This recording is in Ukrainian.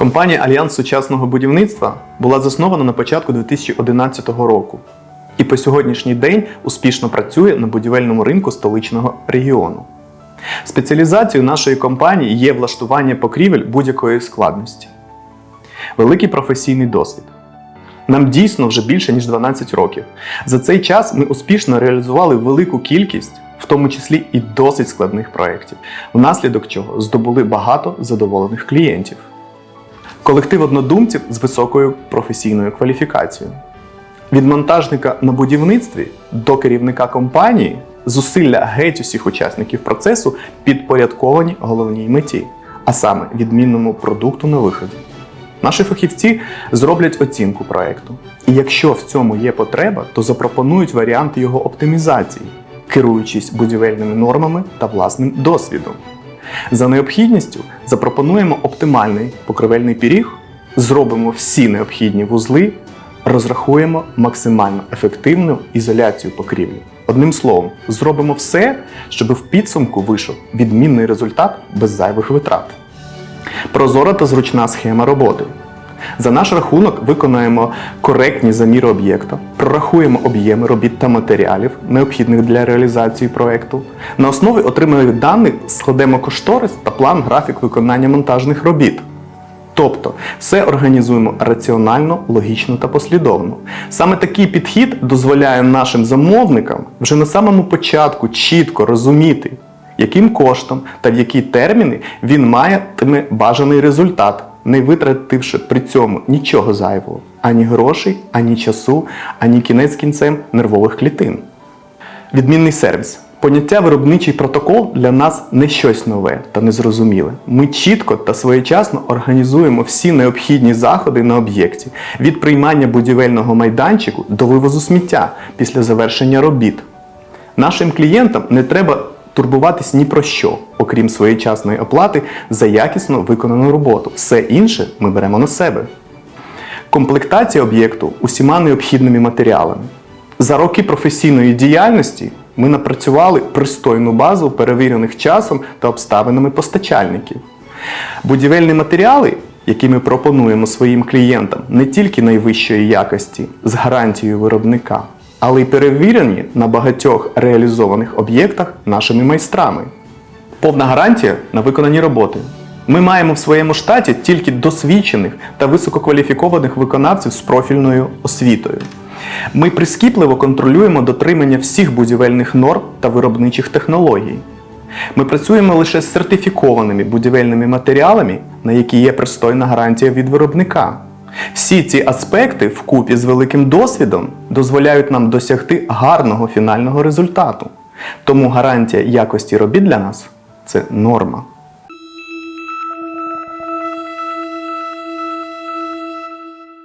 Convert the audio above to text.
Компанія Альянс сучасного будівництва була заснована на початку 2011 року і по сьогоднішній день успішно працює на будівельному ринку столичного регіону. Спеціалізацією нашої компанії є влаштування покрівель будь-якої складності, великий професійний досвід. Нам дійсно вже більше ніж 12 років. За цей час ми успішно реалізували велику кількість, в тому числі і досить складних проєктів, внаслідок чого здобули багато задоволених клієнтів. Колектив однодумців з високою професійною кваліфікацією. Від монтажника на будівництві до керівника компанії зусилля геть усіх учасників процесу підпорядковані головній меті, а саме відмінному продукту на виході. Наші фахівці зроблять оцінку проекту. І якщо в цьому є потреба, то запропонують варіанти його оптимізації, керуючись будівельними нормами та власним досвідом. За необхідністю запропонуємо оптимальний покривельний пиріг, зробимо всі необхідні вузли, розрахуємо максимально ефективну ізоляцію покрівлі. Одним словом, зробимо все, щоб в підсумку вийшов відмінний результат без зайвих витрат. Прозора та зручна схема роботи. За наш рахунок виконаємо коректні заміри об'єкта, прорахуємо об'єми робіт та матеріалів, необхідних для реалізації проекту. На основі отриманих даних складемо кошторис та план графік виконання монтажних робіт. Тобто все організуємо раціонально, логічно та послідовно. Саме такий підхід дозволяє нашим замовникам вже на самому початку чітко розуміти, яким коштом та в які терміни він матиме бажаний результат, не витративши при цьому нічого зайвого, ані грошей, ані часу, ані кінець кінцем нервових клітин. Відмінний сервіс. Поняття виробничий протокол для нас не щось нове та незрозуміле. Ми чітко та своєчасно організуємо всі необхідні заходи на об'єкті від приймання будівельного майданчику до вивозу сміття після завершення робіт. Нашим клієнтам не треба турбуватись ні про що, окрім своєчасної оплати за якісно виконану роботу. Все інше ми беремо на себе. Комплектація об'єкту усіма необхідними матеріалами. За роки професійної діяльності ми напрацювали пристойну базу перевірених часом та обставинами постачальників. Будівельні матеріали, які ми пропонуємо своїм клієнтам, не тільки найвищої якості з гарантією виробника, але й перевірені на багатьох реалізованих об'єктах нашими майстрами. Повна гарантія на виконані роботи. Ми маємо в своєму штаті тільки досвідчених та висококваліфікованих виконавців з профільною освітою. Ми прискіпливо контролюємо дотримання всіх будівельних норм та виробничих технологій. Ми працюємо лише з сертифікованими будівельними матеріалами, на які є пристойна гарантія від виробника. Всі ці аспекти вкупі з великим досвідом дозволяють нам досягти гарного фінального результату. Тому гарантія якості робіт для нас це норма.